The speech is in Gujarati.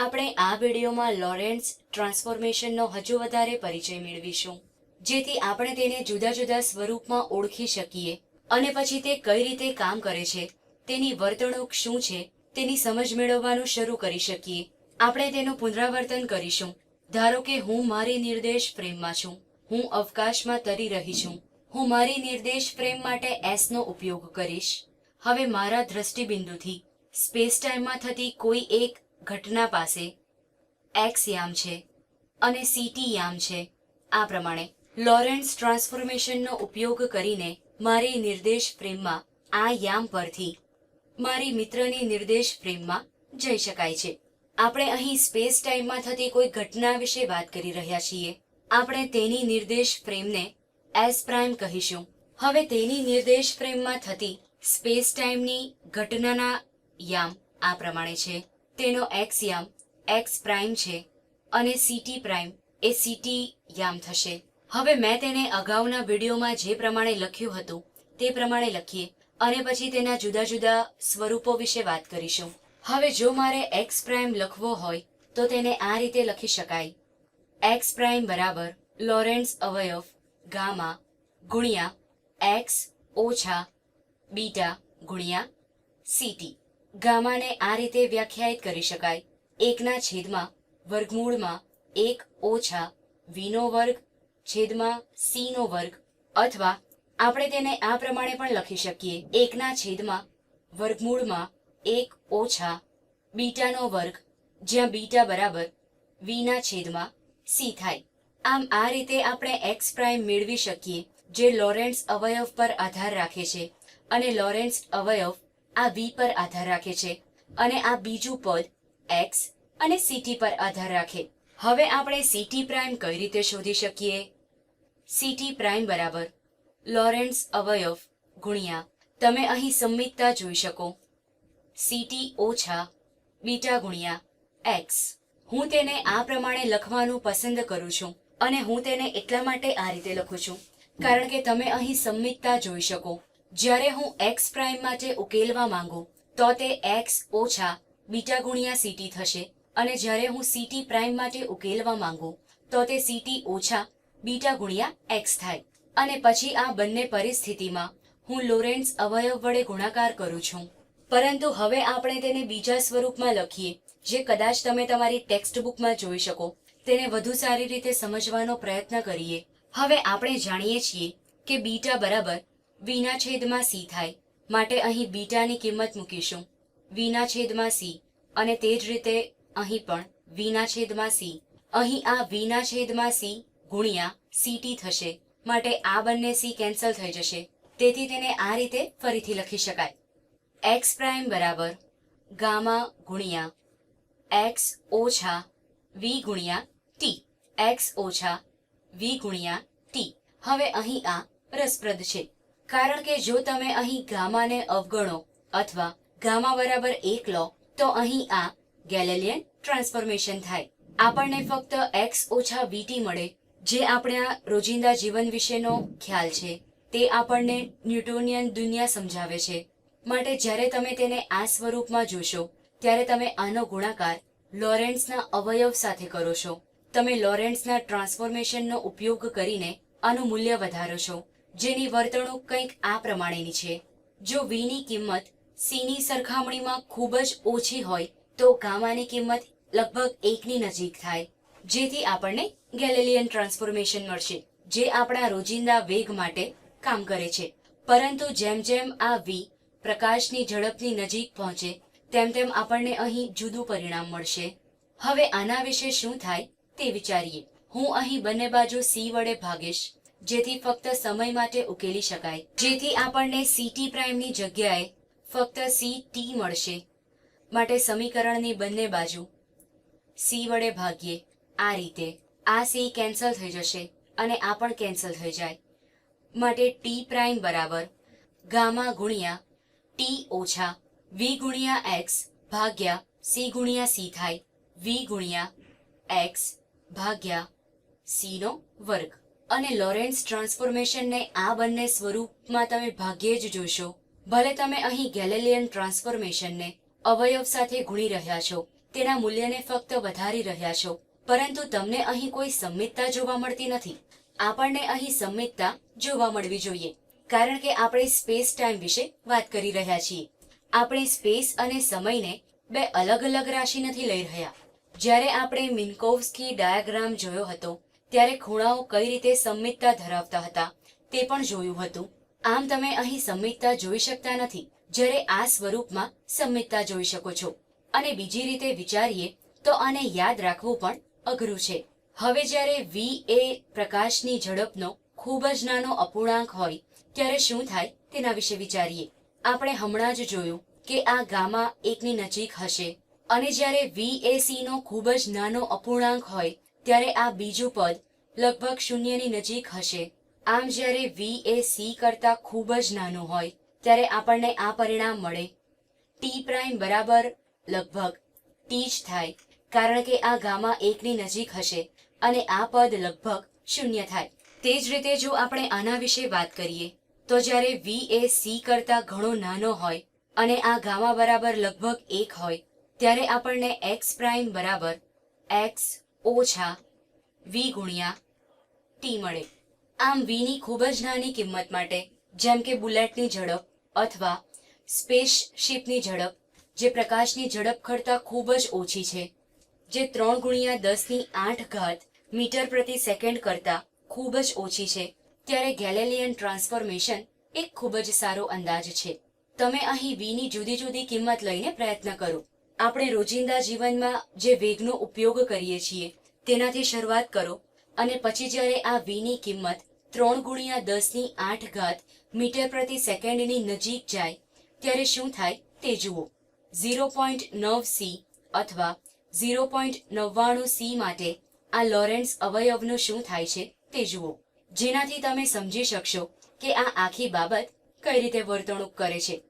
આપણે આ વિડીયોમાં લોરેન્સ ટ્રાન્સફોર્મેશનનો હજુ વધારે પરિચય મેળવીશું, જેથી આપણે તેને જુદા જુદા સ્વરૂપમાં ઓળખી શકીએ અને પછી તે કઈ રીતે કામ કરે છે, તેની વર્તણૂક શું છે, તેની સમજ મેળવવાનું શરૂ કરી શકીએ. આપણે તેનું પુનરાવર્તન કરીશું. ધારો કે હું મારી નિર્દેશ ફ્રેમમાં છું, હું અવકાશમાં તરી રહી છું, હું મારી નિર્દેશ ફ્રેમ માટે એસનો ઉપયોગ કરીશ. હવે મારા દ્રષ્ટિબિંદુથી, સ્પેસ ટાઈમમાં થતી કોઈ એક ઘટના પાસે એક્સ યામ છે અને સીટી યામ છે. આ પ્રમાણે લોરેન્સ ટ્રાન્સફોર્મેશનનો ઉપયોગ કરીને મારી નિર્દેશ ફ્રેમમાં આ યામ પરથી મારી મિત્રની નિર્દેશ ફ્રેમમાં જઈ શકાય છે. આપણે અહીં સ્પેસ ટાઈમમાં થતી કોઈ ઘટના વિશે વાત કરી રહ્યા છીએ. આપણે તેની નિર્દેશ ફ્રેમને એસ પ્રાઇમ કહીશું. હવે તેની નિર્દેશ ફ્રેમમાં થતી સ્પેસ ટાઈમની ઘટનાના યામ આ પ્રમાણે છે. તેનો એક્સ યામ એક્સ પ્રાઇમ છે અને સીટી પ્રાઇમ એ સીટી યામ થશે. હવે મેં તેને અગાઉના વિડીયોમાં જે પ્રમાણે લખ્યું હતું, તે પ્રમાણે લખીએ અને પછી તેના જુદા જુદા સ્વરૂપો વિશે વાત કરીશું. હવે જો મારે એક્સ પ્રાઇમ લખવો હોય, તો તેને આ રીતે લખી શકાય. એક્સ પ્રાઇમ બરાબર લોરેન્સ અવયવ ગામા ગુણ્યા એક્સ ઓછા બીટા ગુણ્યા સીટી ગામાને આ રીતે વ્યાખ્યાયિત કરી શકાય. એકના છેદમાં વર્ગમૂળમાં એક ઓછા વીનો વર્ગ છેદમાં સીનો વર્ગ. અથવા આપણે તેને આ પ્રમાણે પણ લખી શકીએ. એકના છેદમાં વર્ગમૂળમાં એક ઓછા બીટાનો વર્ગ, જ્યાં બીટા બરાબર વીના છેદમાં સી થાય. આમ આ રીતે આપણે એક્સ પ્રાઇમ મેળવી શકીએ, જે લોરેન્સ અવયવ પર આધાર રાખે છે. અને લોરેન્સ અવયવ આ વી પર આધાર રાખે છે અને આ બીજું પદ એક્સ અને સીટી પર આધાર રાખે. હવે આપણે સીટી પ્રાઇમ કઈ રીતે શોધી શકીએ? સીટી પ્રાઇમ બરાબર લોરેન્સ અવયવ ગુણ્યા તમે અહીં સંમિતતા જોઈ શકો. સીટી ઓછા બીટા ગુણ્યા એક્સ હું તેને આ પ્રમાણે લખવાનું પસંદ કરું છું અને હું તેને એટલા માટે આ રીતે લખું છું. કારણ કે તમે અહીં સંમિતતા જોઈ શકો. જ્યારે હું એક્સ પ્રાઇમ માટે ઉકેલવા માંગુ, તો તે એક્સ ઓછા બીટા ગુણ્યા સીટી થશે. અને જ્યારે હું સીટી પ્રાઇમ માટે ઉકેલવા માંગુ, તો તે સીટી ઓછા બીટા ગુણ્યા એક્સ થાય. અને પછી આ બંને પરિસ્થિતિમાં હું લોરેન્સ અવયવ વડે ગુણાકાર કરું છું. પરંતુ હવે આપણે તેને બીજા સ્વરૂપમાં લખીએ, જે કદાચ તમે તમારી ટેક્સ્ટ બુકમાં જોઈ શકો. તેને વધુ સારી રીતે સમજવાનો પ્રયત્ન કરીએ. હવે આપણે જાણીએ છીએ કે બીટા બરાબર વીના છેદમાં સી થાય. માટે અહીં બીટાની કિંમત મૂકીશું. વીના છેદમાં સી. અને તે જ રીતે અહીં પણ વીના છેદમાં સી. અહીં આ વીના છેદમાં સી ગુણ્યા સીટી થશે. માટે આ બંને સી કેન્સલ થઈ જશે. તેથી તેને આ રીતે ફરીથી લખી શકાય. એક્સ પ્રાઇમ બરાબર ગામા ગુણ્યા એક્સ ઓછા વી ગુણ્યા ટી. એક્સ ઓછા વી ગુણ્યા ટી. હવે અહીં આ રસપ્રદ છે. કારણ કે જો તમે અહીં ગામાને અવગણો અથવા ગામા બરાબર એક લો, તો અહીં આ ગેલેલિયન ટ્રાન્સફોર્મેશન થાય. આપણને ફક્ત એક્સ ઓછા વીટી મળે, જે આપણા રોજિંદા જીવન વિશેનો ખ્યાલ છે. તે આપણને ન્યૂટોનિયન દુનિયા સમજાવે છે. માટે જ્યારે તમે તેને આ સ્વરૂપમાં જોશો, ત્યારે તમે આનો ગુણાકાર લોરેન્સના અવયવ સાથે કરો છો. તમે લોરેન્સના ટ્રાન્સફોર્મેશનનો ઉપયોગ કરીને આનું મૂલ્ય વધારો છો. જેની વર્તણૂક કંઈક આ પ્રમાણેની છે. જો વીની કિંમત સીની સરખામણીમાં ખૂબ જ ઓછી હોય, તો ગામાની કિંમત લગભગ એકની નજીક થાય. જેથી આપણને ગેલેલિયન ટ્રાન્સફોર્મેશન મળશે, જે આપણા રોજિંદા વેગ માટે કામ કરે છે. પરંતુ જેમ જેમ આ વી પ્રકાશની ઝડપની નજીક પહોંચે, તેમ તેમ આપણને અહીં જુદું પરિણામ મળશે. હવે આના વિશે શું થાય તે વિચારીએ. હું અહીં બંને બાજુ સી વડે ભાગીશ. જેથી ફક્ત સમય માટે ઉકેલી શકાય. જેથી આપણને સીટી પ્રાઇમની જગ્યાએ ફક્ત સી ટી મળશે. માટે સમીકરણની બંને બાજુ સી વડે ભાગીએ. આ રીતે આ સી કેન્સલ થઈ જશે અને આ પણ કેન્સલ થઈ જાય. માટે ટી પ્રાઇમ બરાબર ગામા ગુણ્યા ટી ઓછા વી ગુણ્યા એક્સ ભાગ્યા સી ગુણ્યા સી થાય વી ગુણ્યા એક્સ ભાગ્યા સીનો વર્ગ. અને લોરેન્સ ટ્રાન્સફોર્મેશનને આ બંને સ્વરૂપમાં તમે ભાગ્યે જ જોશો. ભલે તમે અહીં ગેલેલિયન ટ્રાન્સફોર્મેશનને અવયવ સાથે ગુણી રહ્યા છો, તેના મૂલ્યને ફક્ત વધારી રહ્યા છો, પરંતુ તમને અહીં કોઈ સંમિતતા જોવા મળતી નથી. આપણને અહીં સંમિતતા જોવા મળવી જોઈએ, કારણ કે આપણે સ્પેસ ટાઈમ વિશે વાત કરી રહ્યા છીએ. આપણે સ્પેસ અને સમયને બે અલગ અલગ રાશિ નથી લઈ રહ્યા. જ્યારે આપણે મિન્કોવ્સ્કી ડાયાગ્રામ જોયો હતો ત્યારે ખૂણાઓ કઈ રીતે સંમિતતા ધરાવતા હતા તે પણ જોયું હતું. આમ તમે અહીં સંમિતતા જોઈ શકતા નથી, જ્યારે આ સ્વરૂપમાં સંમિતતા જોઈ શકો છો. અને બીજી રીતે વિચારીએ તો આને યાદ રાખવું પણ અઘરું છે. હવે જ્યારે વી એ પ્રકાશની ઝડપનો ખૂબ જ નાનો અપૂર્ણાંક હોય, ત્યારે શું થાય તેના વિશે વિચારીએ. આપણે હમણાં જ જોયું કે આ ગામા એકની નજીક હશે. અને જ્યારે વી એ સી નો ખૂબ જ નાનો અપૂર્ણાંક હોય ત્યારે આ બીજું પદ લગભગ શૂન્યની નજીક હશે. આમ જ્યારે વી એ સી કરતાં ખૂબ જ નાનું હોય, ત્યારે આપણને આ પરિણામ મળે. ટી પ્રાઇમ બરાબર લગભગ ટી જ થાય, કારણ કે આ ગામા એકની નજીક હશે અને આ પદ લગભગ શૂન્ય થાય. તે જ રીતે જો આપણે આના વિશે વાત કરીએ, તો જ્યારે વી એ સી કરતાં ઘણો નાનો હોય અને આ ગામા બરાબર લગભગ એક હોય, ત્યારે આપણને એક્સ પ્રાઇમ બરાબર એક્સ ઓછા, વી ગુણ્યા ટી મળે. આમ વીની ખૂબ જ નાની કિંમત માટે, જેમ કે બુલેટની ઝડપ અથવા સ્પેસશીપની ઝડપ, જે પ્રકાશની ઝડપ કરતાં ખૂબ જ ઓછી છે, જે ત્રણ ગુણ્યા દસની આઠ ઘાત મીટર પ્રતિ સેકન્ડ કરતાં ખૂબ જ ઓછી છે. ત્યારે ગેલેલિયન ટ્રાન્સફોર્મેશન એક ખૂબ જ સારો અંદાજ છે. તમે અહીં વીની જુદી જુદી કિંમત લઈને પ્રયત્ન કરો. આપણે રોજિંદા જીવનમાં જે વેગનો ઉપયોગ કરીએ છીએ, તેનાથી શરૂઆત કરો અને પછી જ્યારે આ વીની કિંમત ત્રણ ગુણ્યા દસની આઠ ઘાત મીટર પ્રતિ સેકન્ડની નજીક જાય, ત્યારે શું થાય તે જુઓ. ઝીરો પોઈન્ટ નવ સી અથવા ઝીરો પોઈન્ટ નવ્વાણું સી માટે આ લોરેન્સ અવયવનું શું થાય છે તે જુઓ. જેનાથી તમે સમજી શકશો કે આ આખી બાબત કઈ રીતે વર્તણૂક કરે છે.